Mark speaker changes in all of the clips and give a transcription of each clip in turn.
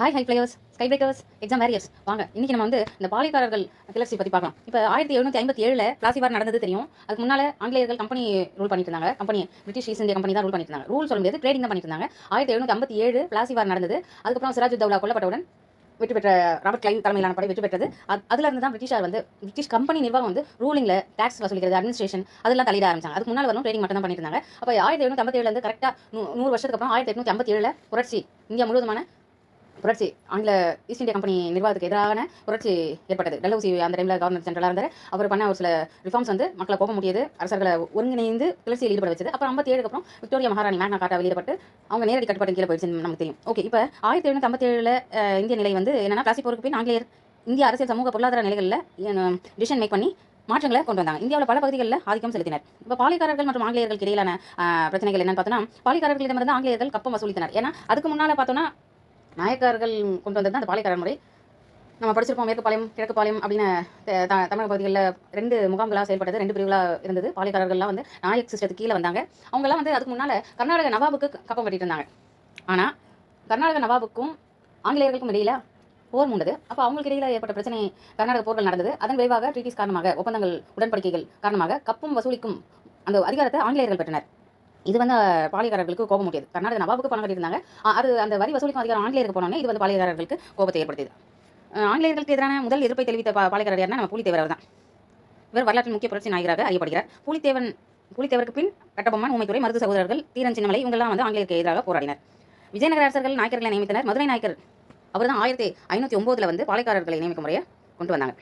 Speaker 1: Hi high players sky breakers exam warriors வாங்க இன்னைக்கு நம்ம வந்து இந்த பாலியக்காரர்கள் கிளர்ச்சி பற்றி பார்க்கலாம். இப்போ ஆயிரத்தி எழுநூற்றி ஐம்பத்தி ஏழில் பிளாசிவார் நடந்தது தெரியும். அதுக்கு முன்னால் ஆங்கிலேயர்கள் கம்பெனி ரூல் பண்ணிட்டு இருந்தாங்க company British East India company தான் ரூல் பண்ணிட்டு இருந்தாங்க ரூல் சொல்ல முடியாது ட்ரேடிங் தான் பண்ணிட்டு இருந்தாங்க ஆயிரத்தி எழுநூற்றி ஐம்பத்தி ஏழு பிளாசிவார் நடந்தது. அதுக்கப்புறம் சிராஜ் தௌலா கொல்லப்பட்டவுடன் வெற்றி பெற்ற ராபர்ட் கிளைவ் தலைமையிலான படை வெற்றி பெற்றது. அது அதுல இருந்து தான் பிரிட்டிஷார் வந்து பிரிட்டிஷ் கம்பெனி நிர்வாகம் வந்து ரூலிங்ல டாக்ஸ் வசூலிக்கிறது அட்மினிஸ்ட்ரேஷன் அதெல்லாம் தலையிட ஆரம்பிச்சாங்க. அதுக்கு முன்னால் வரும் ட்ரேடிங் மட்டும் தான் பண்ணிட்டு இருந்தாங்க அப்போ ஆயிரத்தி எழுநூற்றி ஐம்பத்தி ஏழுல இருந்து கரெக்டாக நூறு வருஷத்துக்கு அப்புறம் ஆயிரத்தி எட்நூற்றி ஐம்பத்தி ஏழில் புரட்சி இந்தியா முழுவதுமான புரட்சி ஆங்கில ஈஸ்ட் இந்தியா கம்பெனி நிர்வாகத்துக்கு எதிரான புரட்சி ஏற்பட்டது. டல்ஹவுசி அந்த டைமில் கவர்னர் ஜெனரலாக இருந்தார். அவர் பண்ண ஒரு சில ரிஃபார்ம்ஸ் வந்து மக்களை போக முடியாது அரசர்களை ஒருங்கிணைந்து கிளர்ச்சியில் ஈடுபட வச்சது. அப்புறம் ஐம்பத்தி ஏழுக்கு அப்புறம் விக்டோரியா மகாராணி மேக்னா காட்டா வெளியிடப்பட்டு அவங்க நேரடி கட்டுப்பாட்டின் கீழே போயிடுச்சுன்னு நமக்கு தெரியும். ஓகே இப்போ ஆயிரத்தி எழுநூற்றி ஐம்பத்தி ஏழில் இந்திய நிலை வந்து என்னன்னா பிளாசி போருக்கு பின் ஆங்கிலேயர் இந்திய அரசியல் சமூக பொருளாதார நிலைகளில் டிசிஷன் மேக் பண்ணி மாற்றங்களை கொண்டு வந்தாங்க. இந்தியாவில் பல பகுதிகளில் ஆதிக்கம் செலுத்தினர். இப்போ பாலிக்காரர்கள் மற்றும் ஆங்கிலேயர்களுக்கு இடையிலான பிரச்சனைகள் என்னன்னு பார்த்தோன்னா பாலிக்காரர்களிடமிருந்து ஆங்கிலேயர்கள் கப்பம் வசூலித்தனர். ஏன்னா அதுக்கு முன்னால் பார்த்தோன்னா நாயக்காரர்கள் கொண்டு வந்தது தான் அந்த பாலிகாரர் முறை. நம்ம படிச்சிருப்போம் மேற்கு பாளையம் கிழக்கு பாளையம் அப்படின்னு த- தமிழக பகுதிகளில் ரெண்டு முகாம்களாக செயல்பட்டது ரெண்டு பிரிவுகளாக இருந்தது. பாளையக்காரர்கள்லாம் வந்து நாயக் சிஸ்டத்துக்கு கீழே வந்தாங்க. அவங்கெல்லாம் வந்து அதுக்கு முன்னால் கர்நாடக நவாபுக்கு கப்பம் கட்டிட்டு இருந்தாங்க. ஆனால் கர்நாடக நவாபுக்கும் ஆங்கிலேயர்களுக்கும் இடையில போர் மூண்டது. அப்போ அவங்களுக்கு இடையில ஏற்பட்ட பிரச்சனை கர்நாடக போர்கள் நடந்தது. அதன் விளைவாக ட்ரீட்டிஸ் காரணமாக ஒப்பந்தங்கள் உடன்படிக்கைகள் காரணமாக கப்பும் வசூலிக்கும் அந்த அதிகாரத்தை ஆங்கிலேயர்கள் பெற்றனர். இது வந்து பாளையக்காரர்களுக்கு கோபம் முடியாது கர்நாடக நவாபுக்கு பணம் கட்டியிருந்தாங்க. அது அந்த வரி வசூலிக்கும் அதிகாரம் ஆங்கிலேயருக்கு போனோடனே இது வந்து பாலிகாரர்களுக்கு கோபத்தை ஏற்படுத்தியது. ஆங்கிலேயர்களுக்கு எதிரான முதல் எதிர்ப்பை தெரிவித்த பா- யாருன்னா நம்ம புலித்தேவர் அவர் தான் இவர் வரலாற்றின் முக்கிய புரட்சி நாயகராக அறியப்படுகிறார். புலித்தேவன் புலித்தேவருக்கு பின் கட்டபொம்மன் ஊமைத்துறை மருது சகோதரர்கள் தீரன் சின்னமலை இவங்கெல்லாம் வந்து ஆங்கிலேயருக்கு எதிராக போராடினர். விஜயநகர அரசர்கள் நாயக்கர்களை நியமித்தனர். மதுரை நாயக்கர் அவர் தான் ஆயிரத்தி ஐநூற்றி ஒம்போதில் வந்து பாலைக்காரர்களை நியமிக்கும் முறையை கொண்டு வந்தாங்க.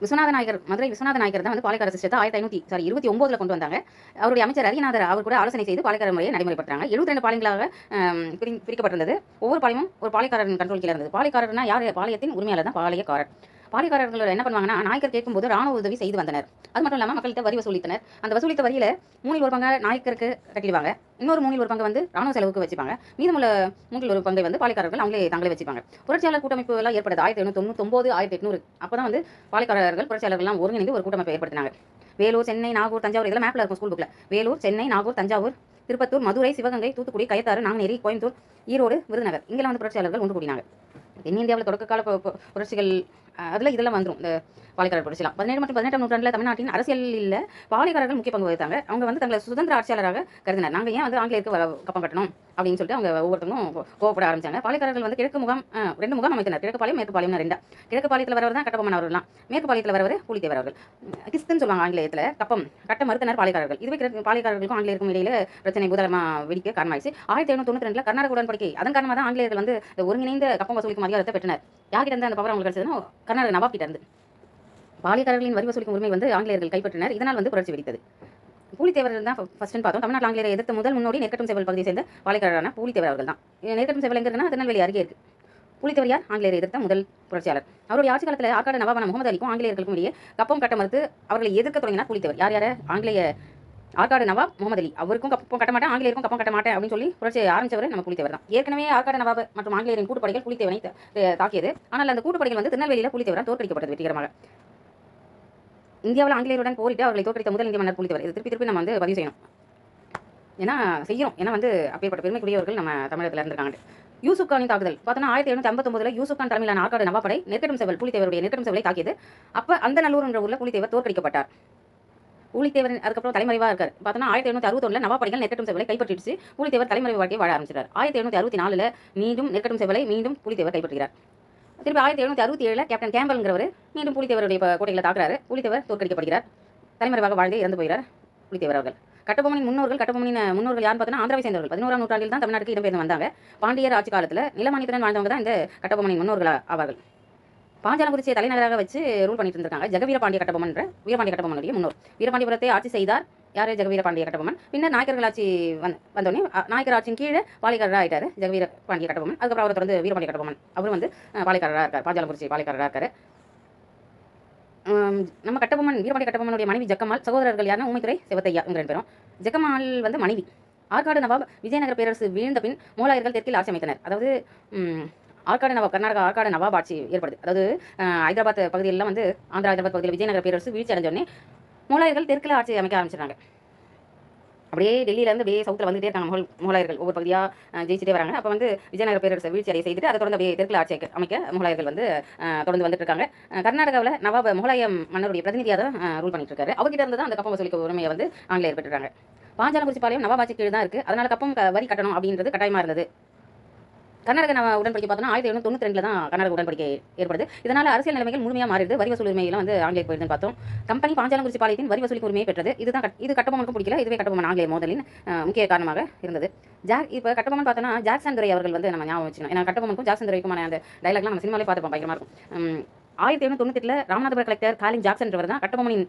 Speaker 1: விஸ்வநாத நாயகர் மதுரை விஸ்வநாத நாயகர் தான் வந்து பாலைக்கார சிஸ்டத்தை ஆயிரத்தி ஐநூற்றி சாரி இருபத்தி ஒம்போதில் கொண்டு வந்தாங்க. அவருடைய அமைச்சர் அரியநாதர் அவர் கூட ஆலோசனை செய்து பாலைக்கார முறையை நடைமுறைப்படுத்துறாங்க. எழுபத்தி ரெண்டு பாளையங்களாக பிரி- பிரிக்கப்பட்டிருந்தது. ஒவ்வொரு பாளையமும் ஒரு பாலைக்காரரின் கண்ட்ரோல் கீழே இருந்தது. பாலைக்காரர்னா யார்? பாளையத்தின் உரிமையாளர் தான் பாளையக்காரர். பாலிகாரர்கள் என்ன பண்ணுவாங்கன்னா நாயக்கர் கேட்கும்போது ராணுவ உதவி செய்து வந்தனர். அது மட்டும் இல்லாமல் மக்கள்கிட்ட வரி வசூலித்தனர். அந்த வசூலித்த வரியில் மூணில் ஒரு பங்கு நாயக்கருக்கு கட்டிடுவாங்க. இன்னொரு மூணில் ஒரு பங்கு வந்து ராணுவ செலவுக்கு வச்சுப்பாங்க. மீதமுள்ள மூன்றில் ஒரு பங்கை வந்து பாலிக்காரர்கள் அவங்களே தாங்களே வச்சுப்பாங்க. புரட்சியாளர் கூட்டமைப்பு எல்லாம் ஏற்படுது ஆயிரத்தி எண்ணூற்றி தொண்ணூத்தொம்பது ஆயிரத்தி எட்நூறு அப்போ தான் வந்து பாலிக்காரர்கள் புரட்சியாளர்கள்லாம் ஒருங்கிணைந்து ஒரு கூட்டமைப்பை ஏற்படுத்தினாங்க. வேலூர் சென்னை நாகூர் தஞ்சாவூர் இதெல்லாம் மேப்பில் இருக்கும் ஸ்கூல் புக்கில் வேலூர் சென்னை நாகூர் தஞ்சாவூர் திருப்பத்தூர் மதுரை சிவகங்கை தூத்துக்குடி கயத்தாறு நாங்குநேரி கோயம்புத்தூர் ஈரோடு விருதுநகர். இங்கெல்லாம் வந்து புரட்சியாளர்கள் ஒன்று கூடினாங்க. தென்னிந்தியாவில் தொடக்க கால புரட்சிகள் அதுல இதெல்லாம் வந்துரும். இந்த பாலைக்காரர் புரட்சிலாம் பதினேழு மற்றும் பதினெட்டாம் நூற்றாண்டில் தமிழ்நாட்டின் அரசியலில் பாலைக்காரர்கள் முக்கிய பங்கு வகித்தாங்க. அவங்க வந்து தங்களை சுதந்திர ஆட்சியாளராக கருதினர். நாங்கள் ஏன் வந்து ஆங்கிலேயருக்கு கப்பம் கட்டணும்? அப்படின்னு சொல்லிட்டு அவங்க ஒவ்வொருத்தவங்களும் கோவப்பட ஆரம்பிச்சாங்க. பாலைக்காரர்கள் வந்து கிழக்கு முகாம் ரெண்டு முகாம் அமைத்தனர். கிழக்கு பாளையம் மேற்கு பாளையம் ரெண்டா. கிழக்கு பாளையத்தில் வரவர் தான் கட்டபொம்மன் அவர்கள்லாம் மேற்கு பாளையத்தில் வரவர் புலித்தேவர் அவர்கள். கிஸ்துன்னு சொல்லுவாங்க ஆங்கிலேயத்தில். கப்பம் கட்ட மறுத்தனர் பாலைக்காரர்கள் இதுவே கிழக்கு பாலைக்காரர்களுக்கும் ஆங்கிலேயருக்கும் இடையில பிரச்சனை பூதளமா வெடிக்க காரணமாயிடுச்சு. ஆயிரத்தி எழுநூத்தி தொண்ணூத்தி ரெண்டுல கர்நாடக உடன்படிக்கை. அதன் காரணமாக தான் ஆங்கிலேயர்கள் வந்து ஒருங்கிணைந்த கப்பம் வசூலிக்கும் அதிகாரத்தை பெற்றனர். யார்கிட்ட இருந்து அந்த பவர் அவங்களுக்கு கிடைச்சதுன்னா கர்நாடக நவாப் கிட்ட இருந்து பாலிகாரர்களின் வரி வசூலிக்கும் உரிமை வந்து ஆங்கிலேயர்கள் கைப்பற்றினர். இதனால் வந்து புரட்சி வெடித்தது. பூலித்தேவர் தான் ஃபர்ஸ்ட் பார்த்தோம். தமிழ்நாட்டில் ஆங்கிலேயரை எதிர்த்த முதல் முன்னோடி நெற்கட்டும் செவல் பகுதியை சேர்ந்த பாலிகாரரான பூலித்தேவர் அவர்கள் தான். நெற்கட்டும் செவல் எங்கே இருக்குன்னா திருநெல்வேலி அருகே இருக்குது பூலித்தேவர் யார்? ஆங்கிலேயரை எதிர்த்த முதல் புரட்சியாளர். அவருடைய ஆட்சி காலத்தில் ஆற்காடு நவாபான முகமது அலிக்கும் ஆங்கிலேயர்களுக்கும் இடையே கப்பம் கட்ட மறுத்து அவர்களை எதிர்க்க தொடங்கினார் புலித்தவர். யார் யார்? ஆங்கிலேய ஆற்காடு நவாப் முகமது அலி. அவருக்கும் கப்பம் கட்ட மாட்டேன் ஆங்கிலேயருக்கும் கப்பம் கட்ட மாட்டேன் அப்படின்னு சொல்லி புரட்சி ஆரம்பிச்சவர் நம்ம புலித்தேவர் தான். ஏற்கனவே ஆற்காடு நவாப் மற்றும் ஆங்கிலேயரின் கூட்டுப்படைகள் புலித்தேவனை தாக்கியது. ஆனால் அந்த கூட்டுப்படைகள் வந்து திருநெல்வேலியில் புலித்தேவரால் தோற்கடிக்கப்பட்டது வெற்றிகரமாக. இந்தியாவில் ஆங்கிலேயருடன் போரிட்டு அவர்களை தோற்கடித்த முதல் இந்திய மன்னர் புலித்தேவர். இது திருப்பி திருப்பி நம்ம வந்து பதிவு செய்யணும். ஏன்னா செய்யணும் ஏன்னா வந்து அப்பேற்பட்ட பெருமைக்குரியவர்கள் நம்ம தமிழகத்தில் இருந்திருக்காங்க யூசுப் கானின் தாக்குதல். பார்த்தோன்னா ஆயிரத்தி எழுநூத்தி ஐம்பத்தொம்பதுல யூசுப் கான் தலைமையிலான ஆற்காடு நவாப்படை நெற்கடும் செவல் புலித்தேவருடைய நெற்கடும் செவலை தாக்கியது. அப்போ அந்த நல்லூர் என்ற ஊரில் புலித்தேவர் தோற்கடிக்கப்பட்டார். புலித்தேவர் அதுக்கப்புறம் தலைமறைவாக இருக்கார். பார்த்தோன்னா ஆயிரத்தி எழுநூத்தி அறுபத்தொன்னுல நவாப்படைகள் நெற்கட்டும் செவலை கைப்பற்றிடுச்சு. புலித்தேவர் தலைமறைவு வாழ்க்கையை வாழ ஆரம்பிச்சிட்டார். ஆயிரத்தி எழுநூத்தி அறுபத்தி நாலில் மீண்டும் நெற்கட்டும் செவலை மீண்டும் புலித்தேவர் கைப்பற்றுகிறார். திருப்பி ஆயிரத்தி எழுநூத்தி அறுபத்தி ஏழில் கேப்டன் கேம்பல்ங்கிறவர் மீண்டும் புலித்தேவருடைய கோட்டைகளை தாக்குறாரு. புலித்தேவர் தோற்கடிக்கப்படுகிறார். தலைமறைவாக வாழ்ந்து இறந்து போகிறார் புலித்தேவர் அவர்கள். கட்டபொம்மனின் முன்னோர்கள் கட்டபொம்மனின் முன்னோர்கள் யார் பார்த்தீங்கன்னா ஆந்திராவை சேர்ந்தவர்கள். பதினோராம் நூற்றாண்டில் தான் தமிழ்நாட்டுக்கு இடம்பெயர்ந்து வந்தாங்க. பாண்டியர் ஆட்சி காலத்தில் நிலமானியத்துடன் வாழ்ந்தவங்க தான் இந்த கட்டபொம்மனின் முன்னோர்கள் ஆவார்கள். பாஞ்சாலங்குறிச்சியை தலைநகராக வச்சு ரூல் பண்ணிட்டு இருந்திருக்காங்க. ஜெகவீர பாண்டிய கட்டபொம்மன்ற வீரபாண்டிய கட்டபொம்மனுடைய முன்னோர். வீரபாண்டியபுரத்தை ஆட்சி செய்தார் யார்? ஜெகவீர பாண்டிய கட்டபொம்மன். பின்னர் நாயக்கர்கள் ஆட்சி வந்து வந்தோடனே நாயக்கர் ஆட்சியின் கீழே பாலிகாரராக ஆயிட்டார் ஜெகவீர பாண்டிய கட்டபொம்மன். அதுக்கப்புறம் அவர் தொடர்ந்து வீரபாண்டிய கட்டபொம்மன். அவர் வந்து அஹ், இருக்கார் பாஞ்சாலங்குறிச்சி பாலிகாரராக இருக்கார். நம்ம கட்டபொம்மன் வீரபாண்டிய கட்டபொம்மனுடைய மனைவி ஜக்கம்மாள் சகோதரர்கள் யாருன்னா உமைத்துறை சிவத்தையா இவங்க ரெண்டு பேரும். ஜக்கம்மாள் வந்து மனைவி. ஆற்காடு நவாப் விஜயநகர பேரரசு வீழ்ந்த பின் மோலாயர்கள் தெற்கில் ஆட்சி அமைத்தனர். அதாவது ஆற்காடு நவாப் கர்நாடகா ஆற்காடு நவாப் ஆட்சி ஏற்படுது. அதாவது ஹைதராபாத் பகுதியெல்லாம் வந்து ஆந்திரா ஹைதராபாத் பகுதியில் விஜயநகர பேரரசு வீழ்ச்சி அடைஞ்ச உடனே தெற்கில் ஆட்சி அமைக்க ஆரம்பிச்சிட்டாங்க அப்படியே டெல்லியிலேருந்து அப்படியே சவுத்தில் வந்துட்டே இருக்காங்க முகல் முகலாயர்கள். ஒவ்வொரு பகுதியாக ஜெயிச்சிட்டே வராங்க. அப்போ வந்து விஜயநகர பேரரசு வீழ்ச்சி அடைய செய்துட்டு அதை தொடர்ந்து அப்படியே தெற்கில் ஆட்சி அமைக்க முகலாயர்கள் வந்து தொடர்ந்து வந்துட்டு இருக்காங்க. கர்நாடகாவில் நவாப் முகலாய மன்னருடைய பிரதிநிதியாக தான் ரூல் பண்ணிட்டு இருக்காரு அவர்கிட்ட இருந்து தான் அந்த கப்பம் வசூலிக்க உரிமையை வந்து ஆங்கிலேயர் பெற்றுறாங்க பாஞ்சாலங்குறிச்சி பாளையம் நவாபாச்சி கீழ் தான் இருக்குது அதனால கப்பம் வரி கட்டணும் அப்படின்றது கட்டாயமாக இருந்தது. கர்நாடக நம்ம உடன்படிக்கை பார்த்தோம்னா ஆயிரத்தி எழுநூத்தி தொண்ணூத்தி ரெண்டுல தான் கர்நாடக உடன்படிக்கை ஏற்படுது. இதனால அரசியல் நிலைமைகள் முழுமையாக மாறிடுது. வரி வசூல் உரிமையெல்லாம் வந்து ஆங்கிலேயர் போயிருதுன்னு பார்த்தோம். கம்பெனி பாஞ்சாலங்குறிச்சி பாளையத்தின் வரி வசூலிக்கு உரிமையை பெற்றது. இதுதான் தான் இது கட்டபொம்மனுக்கும் பிடிக்கல. இதுவே கட்டபொம்மன் ஆங்கிலேய மோதலின் முக்கிய காரணமாக இருந்தது. ஜாக் இப்போ கட்டபொம்மன் பார்த்தோம்னா ஜாக்சன் துரை அவர்கள் வந்து நம்ம ஞாபகம் வச்சுக்கணும். ஏன்னா கட்டபொம்மனுக்கும் ஜாக்சன் துரைக்குமான அந்த டைலாக்லாம் நம்ம சினிமாலே பார்த்துப்போம் பயங்கரமாக இருக்கும். ஆயிரத்தி எழுநூத்தி தொண்ணூத்தெட்டுல ராமநாதபுரம் கலெக்டர் காலின் ஜாக்சன் என்றவர் தான் கட்டபொம்மனின்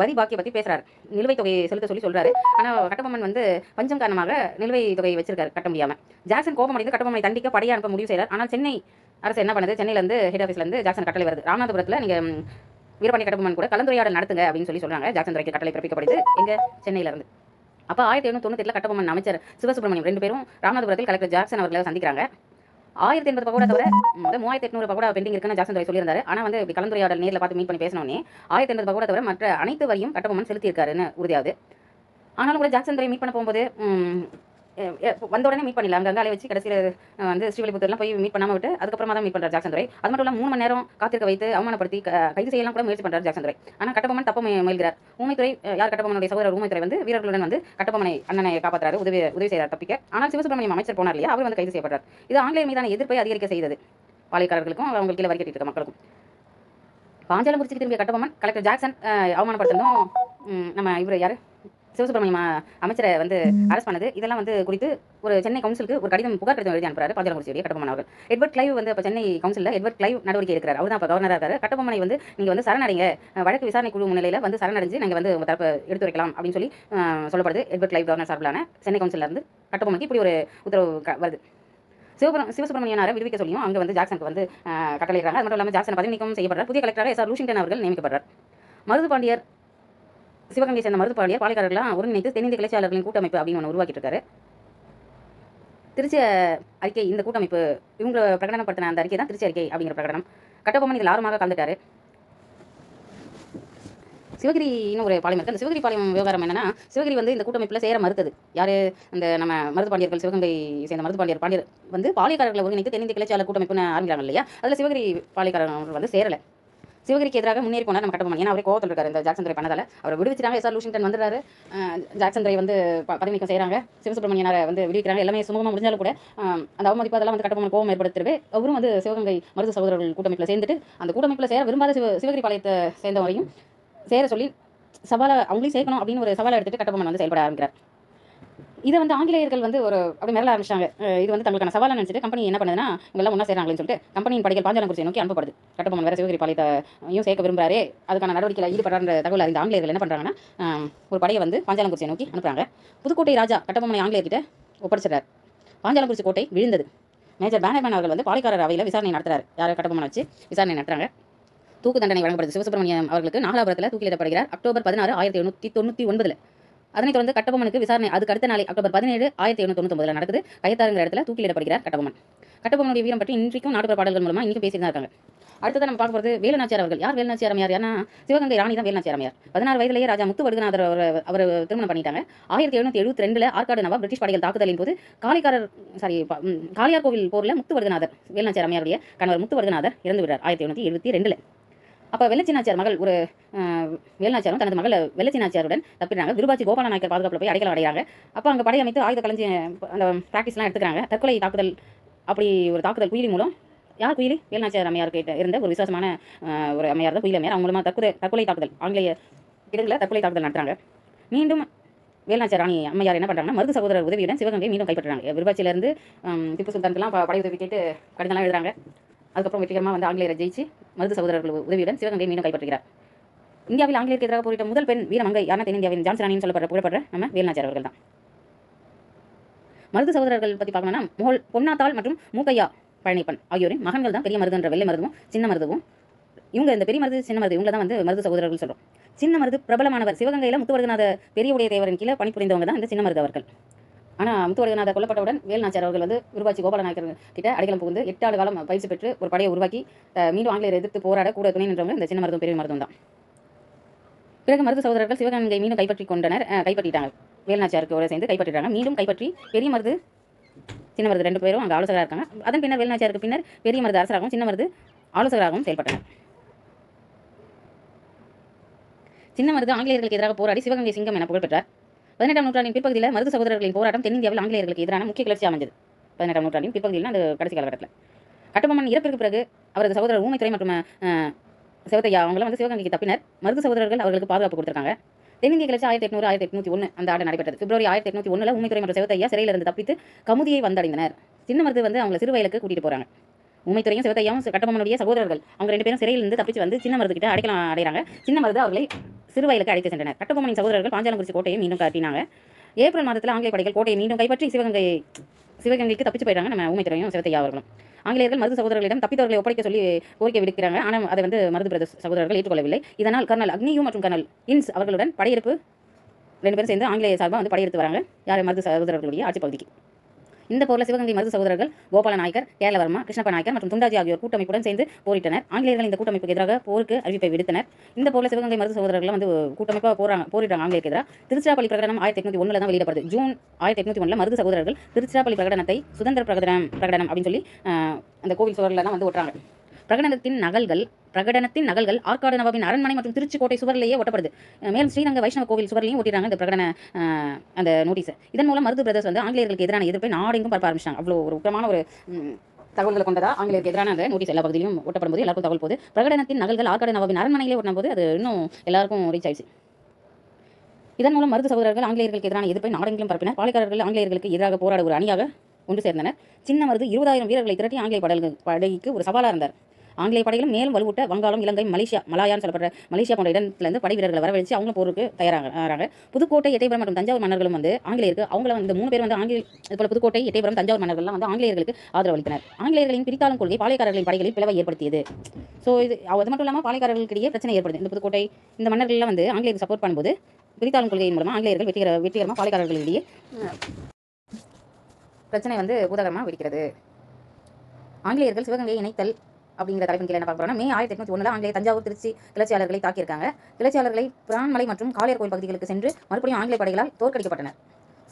Speaker 1: வரி பாக்கியை பற்றி பேசுறாரு. நிலுவைத் தொகையை செலுத்த சொல்லி சொல்றாரு. ஆனா கட்டபொம்மன் வந்து பஞ்சம் காரணமாக நிலுவைத் தொகையை வச்சிருக்காரு கட்ட முடியாம. ஜாக்சன் கோபமடைந்து கட்டபொம்மனை தண்டிக்க படையை அனுப்ப முடிவு செய்கிறார் ஆனால் சென்னை அரசு என்ன பண்ணுது? சென்னையில இருந்து ஹெட் ஆஃபீஸ்ல இருந்து ஜாக்சன் கட்டளை வருது. ராமநாதபுரத்துல நீங்க ம், வீரபாண்டிய கட்டபொம்மன் கூட கலந்துரையாடல் நடத்துங்க அப்படின்னு சொல்லி சொல்றாங்க. ஜாக்சன் துறைக்கு கட்டளை பிறப்பிக்கப்படுது எங்க சென்னையில இருந்து. அப்போ ஆயிரத்தி எழுநூத்தி தொண்ணூத்தெட்டுல கட்டபொம்மன் அமைச்சர் சிவசுப்ரமணியம் ரெண்டு பேரும் ராமநாதபுரத்தில் கலெக்டர் ஜாக்சன் அவர்களை சந்திக்கிறாங்க. ஆயிரத்தி எண்பது பகோடா தவிர வந்து மூவாயிரத்தி எட்நூறு பகோடா பெண்டிங் இருக்குன்னு ஜாக்சன் துறை சொல்லியிருந்தாரு. ஆனா வந்து இப்படி கலந்துரையாடல் நேரில் பார்த்து மீட் பண்ணி பேசினோன்னே ஆயிரத்தி எண்பது பகோடா தவிர மற்ற அனைத்து வரியும் கட்டபொம்மன் செலுத்தியிருக்காருன்னு உறுதியாகுது. ஆனாலும் கூட ஜாக்சன் துறை மீட் பண்ண போகும்போது வந்த உடனே மீட் பண்ணிடலாம். அங்கே அலை வச்சு கடைசியில் வந்து ஸ்ரீவில்லிபுத்தூர்லாம் போய் மீட் பண்ணாம விட்டு அதுக்கப்புறமா தான் மீட் பண்ணுறார் ஜாக்சன் துறை அது மட்டும் இல்லாமல் மூணு மணி நேரம் காத்திருக்க வைத்து அவமானப்படுத்தி கைது செய்யலாம் கூட முயற்சி பண்ணுறார் ஜாக்சன் துறை ஆனால் கட்டபொம்மன் தப்ப முயல்கிறார். ஊமைத்துறை யார் கட்டபொம்மனுடைய சகோதரர் ஊமைத்துறை வந்து வீரர்களுடன் வந்து கட்டபொம்மனை அண்ணனை காப்பாற்றுறாரு உதவி உதவி செய்கிறார் தப்பிக்க. ஆனால் சிவசுப்ரமணியம் அமைச்சர் போனார் இல்லையா? அவர் வந்து கைது செய்யப்படுறார். இது ஆங்கிலேயர் மீதான எதிர்ப்பை அதிகரிக்க செய்தது. பாளையக்காரர்களுக்கும் அவங்க கீழே வரி கட்டிட்டு இருக்க மக்களுக்கும் திரும்பிய கட்டபொம்மன் கலெக்டர் ஜாக்சன் அவமானப்படுத்தணும் நம்ம இவர் யாரு? சிவசுப்ரமணியம் அமைச்சரை வந்து அரெஸ்ட் பண்ணது. இதெல்லாம் வந்து குறித்து ஒரு சென்னை கவுன்சிலுக்கு ஒரு கடிதம் புகார் கடிதம் எழுதி அனுப்புறாரு பாஞ்சாலங்குறிச்சியுடைய கட்டபொம்மன் அவர்கள். எட்வர்ட் கிளைவ் வந்து அப்போ சென்னை கவுன்சிலில் எட்வர்ட் கிளைவ் நடவடிக்கை எடுக்கிறார். அவர் தான் இப்போ கவர்னராக இருக்காரு. கட்டபொம்மனை வந்து நீங்கள் வந்து சரணடைங்க. வழக்கு விசாரணை குழு முன்னிலையில் வந்து சரணடைஞ்சு நீங்கள் வந்து உங்கள் தரப்பு எடுத்து வைக்கலாம் அப்படின்னு சொல்லி சொல்லப்படுது. எட்வர்ட் கிளைவ் கவர்னர் சார்பிலான சென்னை கவுன்சிலில் இருந்து கட்டபொம்மனுக்கு இப்படி ஒரு உத்தரவு வருது. சிவபுரம் சிவசுப்ரமணியனாரை விடுவிக்க சொல்லியும் அங்கே வந்து ஜாக்சனுக்கு வந்து கட்டளையிடுறாங்க. அது மட்டும் இல்லாமல் ஜாக்சன் பதவி நீக்கம் செய்யப்படுறார். புதிய கலெக்டராக எஸ் ஆர் லூஷிங்டன் அவர்கள் நியமிக்கப்படுறார். மருது பாண்டியர் சிவகங்கை சேர்ந்த மருது பாண்டியர் பாலிகாரர்களாம் ஒருங்கிணைத்து தென்னிந்திய கிளர்ச்சியாளர்களின் கூட்டமைப்பு அப்படின்னு ஒன்று உருவாக்கிட்டு இருக்காரு திருச்சி அறிக்கை இந்த கூட்டமைப்பு இவங்க பிரகடனப்படுத்தின அந்த அறிக்கை தான் திருச்சி அறிக்கை அப்படிங்கிற பிரகடனம். கட்டபொம்மன் இதில் ஆர்வமாக கலந்துட்டாரு. சிவகிரி இன்னும் ஒரு பாளையம் இருக்குது அந்த சிவகிரி பாளையம் விவகாரம் என்னன்னா சிவகிரி வந்து இந்த கூட்டமைப்பில் சேர மறுத்தது. யார்? அந்த நம்ம மருது பாண்டியர்கள் சிவகங்கை சேர்ந்த மருது பாண்டியர் பாண்டியர் வந்து பாளையக்காரர்களை ஒருங்கிணைத்து தென்னிந்திய கிளர்ச்சியாளர் கூட்டமைப்புன்னு ஆரம்பிக்கிறாங்க இல்லையா? அதில் சிவகிரி பாளையக்காரர் வந்து சேரலை. சிவகிரிக்கு எதிராக முன்னேறி போனார் நம்ம கட்டபொம்மன் ஏன்னா அவரே கோவத்தில் இருக்காரு இந்த ஜாக்சன் துறை பண்ணதால. அவரை விடுவிச்சிட்டாங்க. எஸ்ஆர் லூஷிங்டன் வந்துடுறாரு. ஜாக்சன் துறை வந்து பதவி நீக்கம் செய்கிறாங்க சிவசுப்ரமணியனாரை வந்து விடுவிக்கிறாங்க. எல்லாமே சுமூகமாக முடிஞ்சாலும் கூட அந்த அவமதிப்பு அதெல்லாம் வந்து கட்டபொம்மன் கோவம் ஏற்படுத்திருவே அவரும் வந்து சிவகங்கை மருது சகோதரர்கள் கூட்டமைப்பில் சேர்ந்துட்டு அந்த கூட்டமைப்பில் சேர விரும்பாத சிவ சிவகிரி பாளையத்தை சேர்ந்தவரையும் சேர சொல்லி சவாலை அவங்களையும் சேர்க்கணும் அப்படின்னு ஒரு சவாலை எடுத்துகிட்டு கட்டபொம்மன் வந்து செயல்பட ஆரம்பிக்கிறார். இதை வந்து ஆங்கிலேயர்கள் வந்து ஒரு அப்படி மிரள ஆரம்பிச்சாங்க இது வந்து தங்களுக்கான சவாலாக நினைச்சிட்டு கம்பெனி என்ன பண்ணுதுன்னா இவங்கெல்லாம் ஒன்றா செய்கிறாங்கன்னு சொல்லிட்டு கம்பெனியின் படைகள் பாஞ்சாலங்குறிச்சி நோக்கி அனுப்பப்படுது. கட்டபொம்மன் வேற சிவகிரி பாளையத்தையும் சேர்க்க விரும்புறாரு அதுக்கான நடவடிக்கையில் ஈடுபடுற தகவல் அறிந்த ஆங்கிலேயர்கள் என்ன பண்ணுறாங்கன்னா ஒரு படையை வந்து பாஞ்சாலங்குறிச்சியை நோக்கி அனுப்புறாங்க. புதுக்கோட்டை ராஜா கட்டபொம்மனை ஆங்கிலேயர்கிட்ட ஒப்படைச்சிடுறாரு. பாஞ்சாலங்குறிச்சி கோட்டை விழுந்தது. மேஜர் பேனர்மேன் அவர்கள் வந்து பாலிக்காரர் அவையில் விசாரணை நடத்துறாரு. யார் கட்டபொம்மனை வச்சு விசாரணை நடத்துறாங்க? தூக்கு தண்டனை வழங்கப்படுது சிவசுப்ரமணியம் அவர்களுக்கு நாகலாபுரத்தில் தூக்கிலிடப்படுகிறார். அக்டோபர் பதினாறு ஆயிரத்தி எழுநூற்றி தொண்ணூற்றி ஒன்பதில். அதனைத் தொடர்ந்து கட்டபொம்மனுக்கு விசாரணை அதுக்கு அடுத்த நாளை அக்டோபர் பதினேழு ஆயிரத்தி எழுநூத்தி தொண்ணூத்தொம்பதுல நடக்குது. கைத்தாருங்கிற இடத்துல தூக்கிலிடப்படுகிறார் கட்டபொம்மன். கட்டபொம்மனுடைய வீரம் பற்றி இன்றைக்கும் நாட்டுப்புற பாடல்கள் மூலமா இன்னைக்கும் பேசிட்டு தான் இருக்காங்க. அடுத்தது நம்ம பார்க்க போகிறது வேலுநாச்சியார் அவர்கள். யார் வேலுநாச்சியார் அம்மையார் யாருன்னா சிவகங்கை ராணி தான் வேலுநாச்சியார் அம்மையார். பதினாறு வயதிலேயே ராஜா முத்து வடுகநாதர் அவர் அவர் திருமணம் பண்ணிட்டாங்க. ஆயிரத்தி எழுநூத்தி எழுபத்தி ரெண்டுல ஆற்காடு நவாப் பிரிட்டிஷ் படைகள் தாக்குதலின் போது காளிக்காரர் சாரி காளியார் கோவில் போர்ல முத்து வடுகநாதர் வேலுநாச்சியார் அம்மையாருடைய கணவர் முத்து வடுகநாதர் இறந்து விடுறார் ஆயிரத்தி எழுநூத்தி எழுபத்தி ரெண்டுல அப்போ வெள்ளச்சினாச்சியார் மகள் ஒரு அஹ், தனது மகள் வெள்ளச்சினாச்சியாருடன் தப்பிடுறாங்க விருபாச்சி கோபால நாயக்கர் பாதுகாப்பில் போய் அடைக்கலம் அடைகிறாங்க. அப்போ அங்கே படையமைத்து ஆயுத கலைஞ்சி அந்த ப்ராக்டிஸ்லாம் எடுத்துக்கிறாங்க. தற்கொலை தாக்குதல் அப்படி ஒரு தாக்குதல் குயிலி மூலம் யார் குயிலி? வேலுநாச்சியார் அம்மையார் கிட்ட இருந்த ஒரு விசுவாசமான ஒரு அம்மையார் தான் குயிலி அம்மையார். அவங்க மூலமாக தற்கொலை தற்கொலை தாக்குதல் ஆங்கிலேய இடங்களில் தற்கொலை தாக்குதல் நடத்துகிறாங்க மீண்டும் வேலுநாச்சியார் ராணி அம்மையார் என்ன பண்ணுறாங்கன்னா மருது சகோதரர் உதவியுடன் சிவகங்கை மீண்டும் கைப்பற்றுறாங்க. விருபாச்சியிலேருந்து திப்பு சுல்தானுக்குலாம் படை உதவி கேட்டு கடிதம்லாம் எழுதுறாங்க. அதுக்கப்புறம் வெற்றிகரமாக வந்து ஆங்கிலேயரை ஜெயிச்சு மருது சகோதரர்கள் உதவியுடன் சிவகங்கையை மீண்டும் கைப்பற்றுகிறார். இந்தியாவில் ஆங்கிலேயருக்கு எதிராக போரிட்ட முதல் பெண் வீரமங்கை யாருன்னா தென்னிந்தியாவின் ஜான்சி ராணின்னு சொல்லப்படுற புகழப்படுற நம்ம வேலுநாச்சியார் அவர்கள் தான். மருது சகோதரர்கள் பற்றி பார்க்கணும்னா மோல் பொன்னாத்தாள் மற்றும் மூக்கையா பழனிப்பன் ஆகியோரின் மகன்கள் தான் பெரிய மருதுன்ற வெள்ளை மருதுவும் சின்ன மருதுவும். இவங்க இந்த பெரிய மருது சின்ன மருது இவங்க தான் வந்து மருது சகோதரர்கள் சொல்கிறோம் சின்ன மருது பிரபலமானவர் சிவகங்கையில் முத்துவடுகநாத பெரிய உடைய தேவரின் கீழே பணிபுரிந்தவங்க தான் இந்த சின்ன மருது அவர்கள். ஆனால் முத்துவடுகநாதர் கொல்லப்பட்டவுடன் வேல்நாச்சியார் அவர்கள் வந்து விருபாச்சி கோபாலநாயக்கர் கிட்ட அடைக்கலம் புகுந்து எட்டு ஆண்டு காலம் பயிற்சி பெற்று ஒரு படையை உருவாக்கி மீண்டும் ஆங்கிலேயர் எதிர்த்து போராட கூட துணை நின்றவங்க இந்த சின்ன மருத்துவம் பெரிய மருத்துவம் தான். பிறகு மருது சகோதரர்கள் சிவகங்கை மீண்டும் கைப்பற்றி கொண்டனர். கைப்பற்றிட்டாங்க. வேலுநாச்சியாருக்கு சேர்ந்து கைப்பற்றிட்டாங்க. மீண்டும் கைப்பற்றி பெரிய மருது சின்ன மருது ரெண்டு பேரும் அங்கே ஆலோசகராக இருக்காங்க. அதன் பின்னர் வேல்நாச்சியாருக்கு பின்னர் பெரிய மருது அரசராகவும் சின்ன மருது ஆலோசகராகவும் செயல்பட்டனர். சின்ன மருது ஆங்கிலேயர்களுக்கு எதிராக போராடி சிவகங்கை சிங்கம் என புகழ்பெற்றார். பதினெட்டாம் நூற்றாண்டின் பிற்பகுதியில் மருது சகோதரர்களின் போராட்டம் தென்னிந்தியாவில் ஆங்கிலேயர்களுக்கு எதிரான முக்கிய கிளர்ச்சி அமைஞ்சது. பதினெட்டாம் நூற்றாண்டின் பிற்பகுதியில் அந்த கடைசி காலகட்டத்தில். கட்டபொம்மன் இறப்பிற்கு பிறகு அவரது சகோதரர் ஊமைத்துறை மற்றும் சிவத்தையா அவங்களும் வந்து சிவகங்கைக்கு தப்பினர். மருது சகோதரர்கள் அவர்களுக்கு பாதுகாப்பு கொடுத்திருக்காங்க. தென்னிந்திய கிளர்ச்சி ஆயிரத்தி எட்நூறு ஆயிரத்தி எட்நூத்தி ஒன்று அந்த ஆண்டு நடைபெற்றது. பிப்ரவரி ஆயிரத்தி எட்நூத்தி ஒன்றில் ஊமைத்துறை மற்றும் சிவத்தையா சிறையில் இருந்து தப்பித்து கமுதியை வந்தடைந்தனர். சின்ன மருது வந்து அவங்க சிறுவயலுக்கு கூட்டிகிட்டு போகிறாங்க போறாங்க சிவத்தையும் கட்டபொம்மனுடைய சகோதரர்கள். அவங்க ரெண்டு பேரும் சிறையில் இருந்து தப்பிச்சு வந்து சின்ன மருது கிட்ட அடைக்கலாம் அடைகிறாங்க. சின்ன மருது அவர்களை சிறுவயலுக்கு அழைத்து சென்றனர். கட்டபொம்மனின் சகோதரர்கள் பாஞ்சாலங்குறிச்சி கோட்டையை மீண்டும் காட்டினாங்க. ஏப்ரல் மாதத்தில் ஆங்கிலேய படைகள் கோட்டையை மீண்டும் கைப்பற்றி சிவகங்கை சிவகங்கைக்கு தப்பிச்சு போயிடுறாங்க நம்ம ஊமைத்துறையும் சிவத்தையா அவர்களும். ஆங்கிலேயர்கள் மருது சகோதரர்களிடம் தப்பித்தவர்களை ஒப்படைக்க சொல்லி கோரிக்கை விடுக்கிறாங்க. ஆனால் அதை வந்து மருது பிரதர்ஸ் சகோதரர்கள் ஏற்றுக்கொள்ளவில்லை. இதனால் கர்னல் அக்னியு மற்றும் கர்னல் இன்ஸ் அவர்களுடன் படையெடுப்பு ரெண்டு பேரும் சேர்ந்து ஆங்கிலேய சார்பாக வந்து படையெடுத்து வராங்க. யார்? மருது சகோதரர்களுடைய ஆட்சி பகுதிக்கு இந்த போரில் சிவகங்கை மருது சகோதரர்கள் கோபால நாயக்கர் கேரளவர்மா கிருஷ்ணப்ப நாயக்கர் மற்றும் துண்டாஜி ஆகியோர் கூட்டமைப்புடன் சேர்ந்து போரிட்டனர். ஆங்கிலேயர்கள் இந்த கூட்டமைப்புக்கு எதிராக போருக்கு அறிவிப்பை விடுத்தனர். இந்த போரில் சிவகங்கை மருது சகோதரர்கள் வந்து கூட்டமைப்பாக போறாங்க போரிடுறாங்க ஆங்கிலேயருக்கு எதிராக திருச்சிராப்பள்ளி பிரகடனம் ஆயிரத்தி எட்நூத்தி ஒன்றில் தான் வெளியிடப்படுது. ஜூன் ஆயிரத்தி எட்நூத்தி ஒன்றில் மருது சகோதரர்கள் திருச்சிராப்பள்ளி பிரகடனத்தை சுதந்திர பிரகடனம் பிரகடனம் அப்படின்னு சொல்லி அந்த கோவில் சுவரில் தான் வந்து ஒட்டுறாங்க. பிரகடனத்தின் நகல்கள் பிரகடனத்தின் நகல்கள் ஆற்காடு நவாபின் அரண்மனை மற்றும் திருச்சி கோட்டை சுவரிலேயே ஒட்டப்படுது. மேலும் ஸ்ரீரங்க வைஷ்ணவ கோவில் சுவர்லையும் ஒட்டிடுறாங்க இந்த பிரகடன அந்த நோட்டீஸ் இதன் மூலம் மருது பிரதர்ஸ் வந்து ஆங்கிலேயர்களுக்கு எதிரான எதிர்ப்பை நாடெங்கும் பரப்ப ஆரம்பிச்சாங்க அவ்வளோ ஒரு முக்கியமான ஒரு தகவல்களை கொண்டதா? ஆங்கிலேயருக்கு எதிரான அந்த நோட்டீஸ் எல்லா பகுதியிலும் ஒட்டப்படும் போது எல்லாருக்கும் தகவல் போது பிரகடனத்தின் நகல்கள் ஆற்காடு நவாபின் அரண்மனையிலே ஒட்டின போது அது இன்னும் எல்லாருக்கும் ரீச் ஆயிடுச்சு. இதன் மூலம் மருது சகோதரர்கள் ஆங்கிலேயர்களுக்கு எதிரான எதிர்ப்பை நாடெங்கிலும் பரப்பினர். பாளையக்காரர்கள் ஆங்கிலேயர்களுக்கு எதிராக போராட ஒரு அணியாக ஒன்று சேர்ந்தனர். சின்ன மருது இருபதாயிரம் வீரர்களை திரட்டி ஆங்கிலேய படகு படைக்கு ஒரு சவாலாக இருந்தார். ஆங்கிலேய படைகளும் மேலும் வலுவூட்ட வங்காளம் இலங்கை மலேசியா மலாயான்னு சொல்லப்படுற மலேசியா போன்ற இடத்துலேருந்து படை வீரர்களை வரவழைச்சு அவங்க போருக்கு தயாராகிறாங்க புதுக்கோட்டை எட்டைபுரம் மற்றும் தஞ்சாவூர் மன்னர்களும் வந்து ஆங்கிலேயருக்கு அவங்கள வந்து இந்த மூணு பேர் வந்து ஆங்கில இது போல புதுக்கோட்டை எட்டைபுரம் தஞ்சாவூர் மன்னர்கள்லாம் வந்து ஆங்கிலேயர்களுக்கு ஆதரவு அளித்தனர் ஆங்கிலேயர்களின் பிரித்தாளும் கொள்கை பாளையக்காரர்களின் படைகளில் பிளவை ஏற்படுத்தியது. ஸோ இது அது மட்டும் இல்லாமல் பாளையக்காரர்களுக்கிடையே பிரச்சனை ஏற்படுது. இந்த புதுக்கோட்டை இந்த மன்னர்கள்லாம் வந்து ஆங்கிலேயருக்கு சப்போர்ட் பண்ணும்போது பிரித்தாளும் கொள்கையின் மூலமாக ஆங்கிலேயர்கள் வெற்றிகர வெற்றிகரமாக பாளையக்காரர்களிடையே பிரச்சனை வந்து பூதகரமாக வெடிக்கிறது. ஆங்கிலேயர்கள் சிவகங்கையை இணைத்தல் அப்படிங்கிற தலைப்பின் கீழே என்ன பார்க்க மே ஆயிரத்தி எட்நூத்தி ஒண்ணுல ஆங்கிலேய தஞ்சாவூர் திருச்சி கிளர்ச்சியாளர்களை தாக்கியிருக்காங்க. கிளர்ச்சியாளர்களை பிரான்மலை மற்றும் காளையர் கோயில் பகுதிகளுக்கு சென்று மறுபடியும் ஆங்கிலேய படைகளால் தோற்கடிக்கப்பட்டனர்.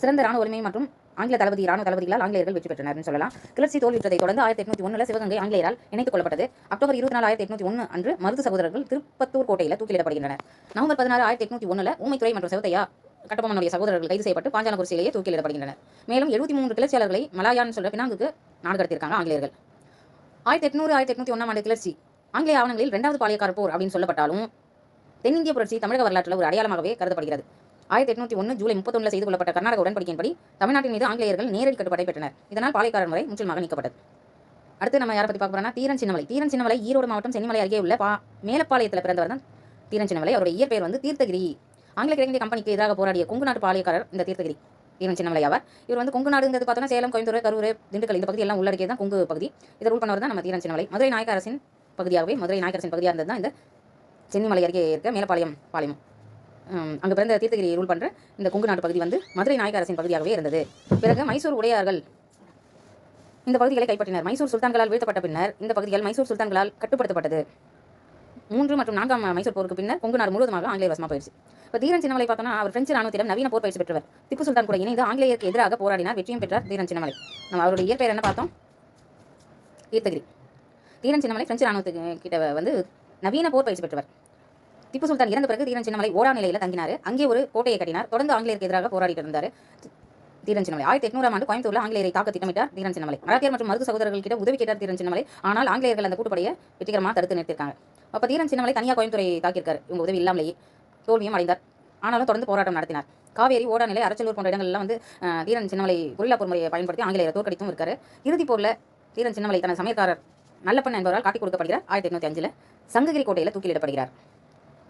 Speaker 1: சிறந்த ராணுவ வலிமை மற்றும் ஆங்கில தளபதி ராணுவ தளபதிகளால் ஆங்கிலேயர்கள் வெற்றி பெற்றனர் சொல்லலாம். கிளர்ச்சி தோல்வியுற்றதை தொடர்ந்து ஆயிரத்தி எட்நூத்தி ஒன்றுல சிவகங்கை ஆங்கிலேயரால் இணைத்துக் கொள்ளப்பட்டது அக்டோபர் இருபத்தி நாலு ஆயிரத்தி எட்நூத்தி ஒன்று அன்று மருது சகோதரர்கள் திருப்பத்தூர் கோட்டையில் தூக்கிலிடப்படுகின்றனர். நவம்பர் பதினாறு ஆயிரத்தி எட்நூத்தி ஒண்ணுல ஊமைத்துறை மற்றும் சிவத்தையா கட்டபொம்மனுடைய சகோதரர்கள் கைது செய்யப்பட்டு பாஞ்சாலங்குறிச்சியிலேயே தூக்கிலிடப்படுகின்றனர். மேலும் எழுபத்தி மூன்று கிளர்ச்சியாளர்களை மலாயான்னு சொல்ற பினாங்குக்கு நாடு கடத்தியிருக்காங்க ஆங்கிலேயர்கள். ஆயிரத்தி எட்நூறு ஆயிரத்தி எட்நூத்தி ஒன்றாம் ஆண்டு கிளர்ச்சி. ஆங்கிலேய ஆவணங்களில் இரண்டாவது பாளையக்கார போர் அப்படின்னு சொல்லப்பட்டாலும் தென்னிந்திய புரட்சி தமிழக வரலாற்றில் ஒரு அடையாளமாகவே கருதப்படுகிறது. ஆயிரத்தி எட்நூத்தி ஒன்று ஜூலை முப்பத்தொன்னில் செய்து கொள்ளப்பட்ட கர்நாடக உடன்படிக்கையின்படி தமிழ்நாட்டின் மீது ஆங்கிலேயர்கள் நேரடி கட்டுப்பாட்டை பெற்றனர். இதனால் பாளையக்காரர் முறை முற்றிலுமாக நீக்கப்பட்டது. அடுத்து நம்ம யாரை பற்றி பார்க்க போறோம்னா தீரன் சின்னமலை. தீரன் சின்னமலை ஈரோடு மாவட்டம் சென்னிமலை அருகே உள்ள பா மேலப்பாளையத்தில் பிறந்தவர் தான் தீரன் சின்னமலை. அவருடைய இயற்பெயர் வந்து தீர்த்தகிரி. ஆங்கில கிழக்கிந்திய கம்பெனிக்கு எதிராக போராடிய கொங்கு நாட்டு பாளையக்காரர் இந்த தீர்த்தகிரி. தீரன் சின்னமலையாவார் இவர் வந்து கொங்கு நாடுங்கிறது பார்த்தோன்னா சேலம் கோயம்புத்தூர் கரூர் திண்டுக்கல் இந்த பகுதி எல்லாம் உள்ளடக்கியது தான் கொங்கு பகுதி. இதை ரூல் பண்ணவர் தான் நம்ம தீரன் சின்னமலை மதுரை நாயக்க அரசின் பகுதியாகவே மதுரை நாயக்க அரசின் பகுதியாக இருந்தது தான் இந்த சென்னிமலை அருகே இருக்க மேலப்பாளையம் பாளையம். அங்கே பிறந்த தீர்த்தகிரி ரூல் பண்ற இந்த கொங்கு நாட்டு பகுதி வந்து மதுரை நாயக்க அரசின் பகுதியாகவே இருந்தது. பிறகு மைசூர் உடையார்கள். இந்த பகுதிகளை கைப்பற்றினர். மைசூர் சுல்தான்களால் வீழ்த்தப்பட்ட பின்னர் இந்த பகுதிகள் மைசூர் சுல்தான்களால் கட்டுப்படுத்தப்பட்டது. மூன்று மற்றும் நான்காம் மைசூர் போருக்கு பின்னர் கொங்கு நாடு முழுவதுமாக ஆங்கிலேய வசமா போயிடுச்சு. இப்போ தீரன் சின்னமலை பார்த்தோம்னா அவர் பிரெஞ்சு ராணுவத்திடம் நவீன போர் பயிற்சி பெற்றவர். திப்பு சுல்தான் கூட இணைந்து ஆங்கிலேயருக்கு எதிராக போராடினார் வெற்றியும் பெற்றார் தீரன் சின்னமலை. நம்ம அவருடைய இயற்பெயர் என்ன பார்த்தோம்? தீர்த்தகிரி. தீரன் சின்னமலை பிரெஞ்சு ராணுவத்துக்கு கிட்ட வந்து நவீன போர் பயிற்சி பெற்றவர். திப்பு சுல்தான் இறந்த பிறகு தீரன் சின்னமலை ஓடா நிலையில தங்கினார். அங்கே ஒரு கோட்டையை கட்டினார். தொடர்ந்து ஆங்கிலேயருக்கு எதிராக போராடிட்டு இருந்தார் தீரன் சின்னமலை. ஆயிரத்தி எட்நூறாம் ஆண்டு கோயம்புத்தூர்ல ஆங்கிலேயரை தாக்க திட்டமிட்டார் தீரன் சின்னமலை. மராத்தியர் மற்றும் மருது சகோதரர்கள் கிட்ட உதவி கேட்டார் தீரன் சின்னமலை. ஆனால் ஆங்கிலேயர்கள் அந்த கூட்டுப்படையை வெற்றிகரமாக தடுத்து நிறுத்திருக்காங்க அப்போ தீரன் சின்னமலை தனியாக கோயம்புத்தூரை தாக்கியிருக்கார். இவங்க உதவி இல்லாமலேயே தோல்வியும் அடைந்தார். ஆனாலும் தொடர்ந்து போராட்டம் நடத்தினார். காவேரி ஓடாநிலை அரச்சலூர் போன்ற இடங்கள்லாம் வந்து தீரன் சின்னமலை குரில்லா போர் முறையை பயன்படுத்தி ஆங்கிலேயர் தோற்கடித்தும் இருக்கார். இறுதிப் போரில் தீரன் சின்னமலை தனது சமயக்காரர் நல்லப்பன் என்பவரால் காட்டி கொடுக்கப்படுகிறார். ஆயிரத்தி எட்நூத்தி அஞ்சில் சங்ககிரி கோட்டையில் தூக்கிலிடப்படுகிறார்.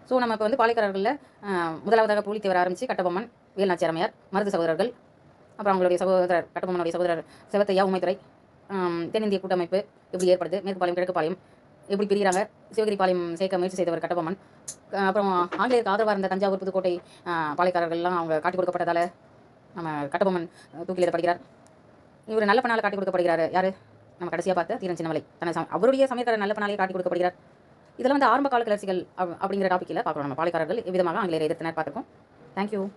Speaker 1: ஸோ நம்ம இப்போ வந்து பாளையக்காரர்களில் முதலாவதாக பூலித்தேவர் ஆரம்பித்து கட்டபொம்மன் வேல்நாச்சியாரமையார் மருது சகோதரர்கள் அப்புறம் அவங்களுடைய சகோதரர் கட்டபொம்மனுடைய சகோதரர் செவத்தையா உமைத்துறை தென்னிந்திய கூட்டமைப்பு இப்படி ஏற்படுது. மேற்கு பாளையம் கிழக்கு பாளையம் எப்படி பிரிகிறாங்க சிவகிரி பாளையம் சேர்க்க முயற்சி செய்தவர் கட்டபொம்மன். அப்புறம் ஆங்கிலேயருக்கு ஆதரவாக இருந்த தஞ்சாவூர் புதுக்கோட்டை பாளையக்காரர்கள்லாம் அவங்க காட்டி கொடுக்கப்பட்டதால நம்ம கட்டபொம்மன் அஹ், தூக்கிலிடப்படுகிறார் இவர் நல்ல பண்ணால் காட்டி கொடுக்கப்படுகிறார். யார்? நம்ம கடைசியாக பார்த்த தீரன் சின்னமலை. தன சம- அவருடைய சமயக்காரர் நல்ல பண்ணாலே காட்டி கொடுக்கப்படுகிறார். இதெல்லாம் வந்து ஆரம்ப கால கிளர்ச்சிகள் அப்- அப்படிங்கிற டாப்பிக்கில் பார்க்குறோம் நம்ம பாளையக்காரர்கள். விதமாக ஆங்கிலேயரை எதிர்த்தனர் பார்த்துருக்கோம். தேங்க்யூ